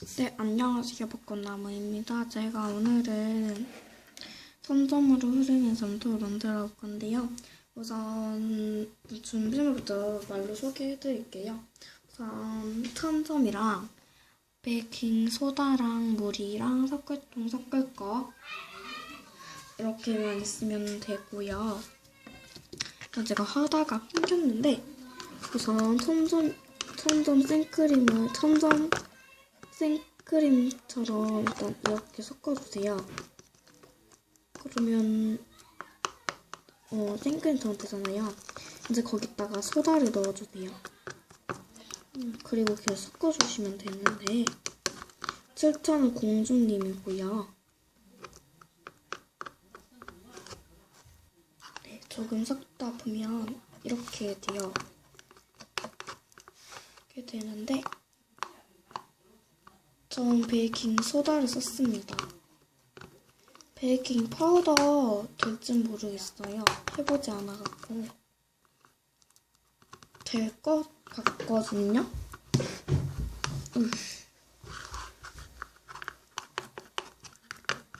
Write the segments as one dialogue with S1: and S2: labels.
S1: 네, 안녕하세요. 벚꽃나무입니다. 제가 오늘은 선점으로 흐르는 점토를 만들어 볼 건데요. 우선 준비물부터 말로 소개해 드릴게요. 우선 천점이랑 베이킹 소다랑 물이랑 섞을통 섞을 거 이렇게만 있으면 되고요. 제가 하다가 끊겼는데 우선 천점 천점 생크림을 천점 생크림처럼 일단 이렇게 섞어주세요. 그러면 어 생크림처럼 되잖아요. 이제 거기다가 소다를 넣어주세요. 음, 그리고 그냥 섞어주시면 되는데 7천은 공주님이고요. 네, 조금 섞다 보면 이렇게 돼요. 이렇게 되는데 전 베이킹 소다를 썼습니다. 베이킹 파우더 될진 모르겠어요. 해보지 않아갖고. 될 것 같거든요? 으.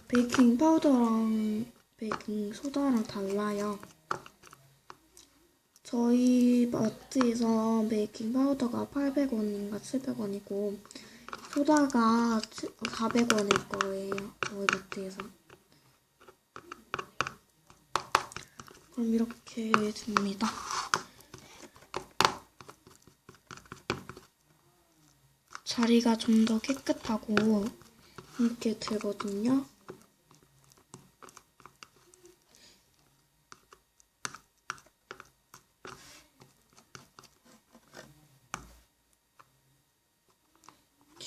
S1: 베이킹 파우더랑 베이킹 소다랑 달라요. 저희 마트에서 베이킹 파우더가 800원인가 700원이고 소다가 400원일 거예요. 저희 마트에서. 그럼 이렇게 됩니다. 자리가 좀 더 깨끗하고 이렇게 되거든요.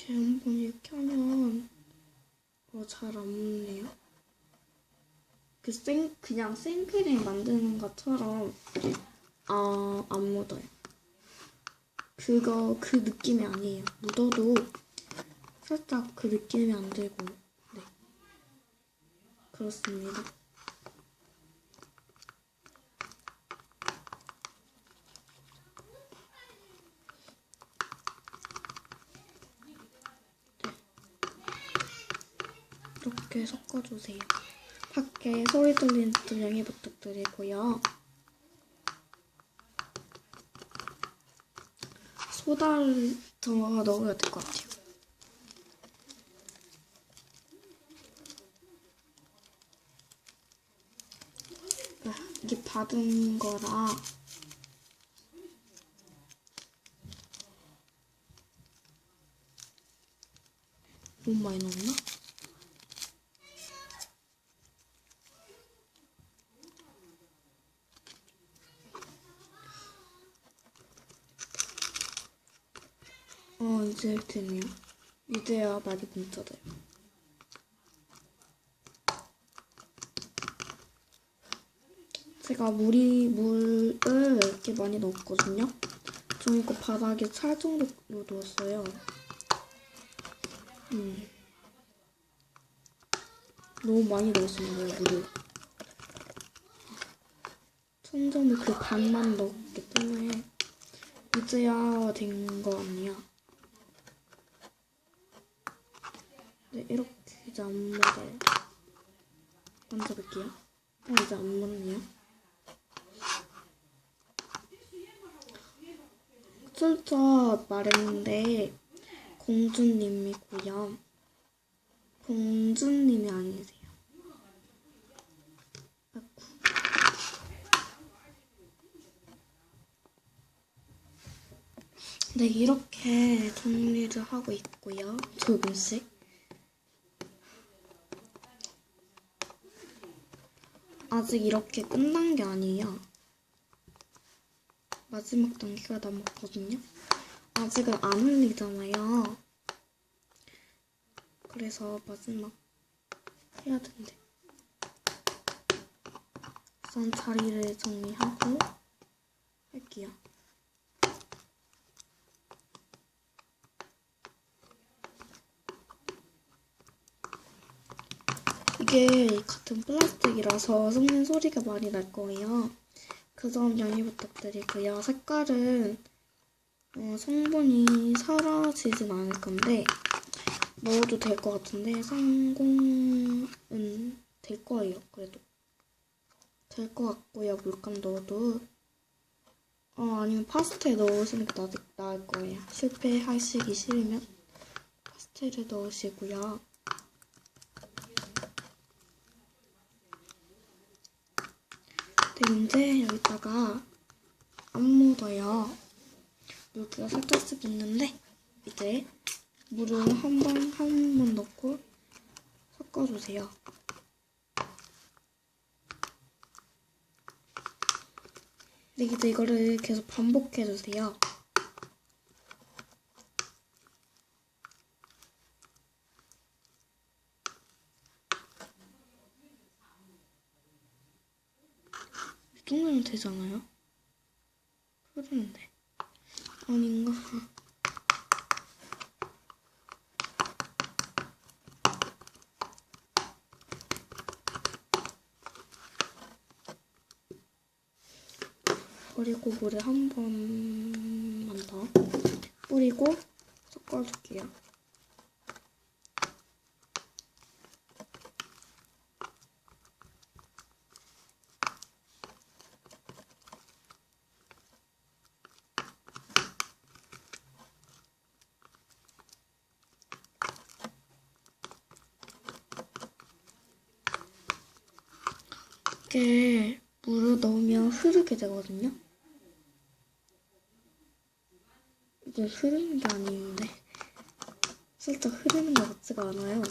S1: 이렇게 한번 이렇게 하면 어, 잘안 묻네요. 그 생, 그냥 생크림 만드는 것처럼 아, 안 묻어요. 그거 그 느낌이 아니에요. 묻어도 살짝 그 느낌이 안 들고 네 그렇습니다. 이렇게 섞어주세요. 밖에 소리 들리는 점 양해 부탁드리고요. 소다를 더 넣어야 될 것 같아요. 아, 이게 받은 거라 너무 많이 넣었나? 어, 이제 되네요. 이제야 많이 뭉쳐져요. 제가 물이, 물을 이렇게 많이 넣었거든요. 좀 이거 바닥에 찰 정도로 넣었어요. 음. 너무 많이 넣었습니다, 물을. 천점을 그 반만 넣었기 때문에 이제야 된거 같네요. 네, 이렇게 이제 안 묻어요. 만져볼게요. 어, 이제 안 묻네요. 슬쩍 말했는데 공주님이고요. 공주님이 아니세요. 네, 이렇게 정리를 하고 있고요. 조금씩. 아직 이렇게 끝난 게 아니에요. 마지막 단계가 남았거든요. 아직은 안 흘리잖아요. 그래서 마지막 해야 된대. 우선 자리를 정리하고 할게요. 이게 같은 플라스틱이라서 섞는 소리가 많이 날 거예요. 그 점 양해 부탁드리고요. 색깔은 어, 성분이 사라지진 않을 건데 넣어도 될 것 같은데 성공은 될 거예요. 그래도 될 것 같고요. 물감 넣어도 어 아니면 파스텔 넣으시는 게 나, 나을 거예요. 실패하시기 싫으면 파스텔을 넣으시고요. 네, 이제 여기다가 안 묻어요. 물기가 살짝씩 있는데 이제 물을 한 번 한 번 넣고 섞어주세요. 네, 이제 이거를 계속 반복해주세요. 이 정도면 되잖아요? 흐르는데. 아닌가? 그리고 물을 한 번만 더 뿌리고 섞어줄게요. 이게 물을 넣으면 흐르게 되거든요. 이게 흐르는 게 아닌데 살짝 흐르는 것 같지가 않아요.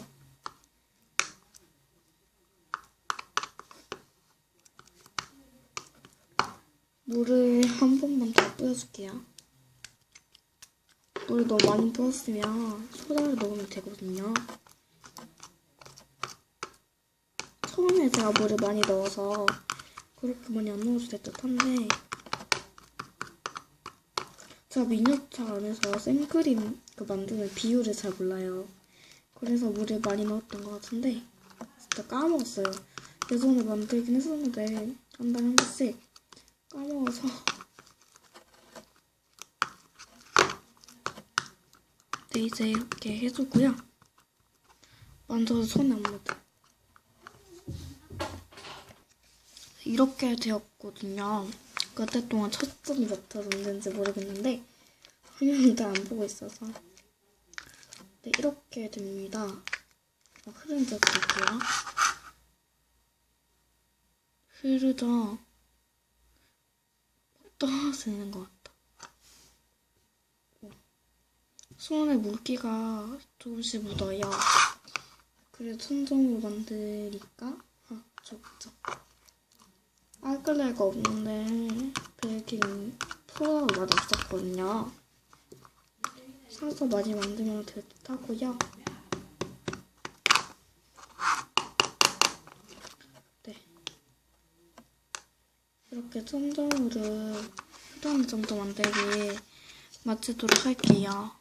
S1: 물을 한 번만 더 뿌려줄게요. 물을 너무 많이 뿌렸으면 소다를 넣으면 되거든요. 처음에 제가 물을 많이 넣어서 그렇게 많이 안 넣어도 될 듯한데 제가 미니어처 안에서 생크림 그 만드는 비율을 잘 몰라요. 그래서 물을 많이 넣었던 것 같은데 진짜 까먹었어요. 예전에 만들긴 했었는데 한 달에 한 번씩 까먹어서 네 이제 이렇게 해주고요. 만져서 손에 안 묻어. 이렇게 되었거든요. 그 때 동안 초점이 몇 터졌는지 모르겠는데 흐르는데 안 보고 있어서 네 이렇게 됩니다. 어, 흐르는지 볼게요. 흐르죠. 떨어지는 것 같다. 손에 물기가 조금씩 묻어요. 그래도 손정으로 만드니까 아, 좋죠. 알끌레가 없는데 베이킹 프로가 맛 없었거든요. 사서 많이 만들면 될 듯 하고요. 네. 이렇게 쫀점으로 흐르는 정도 만들기 마치도록 할게요.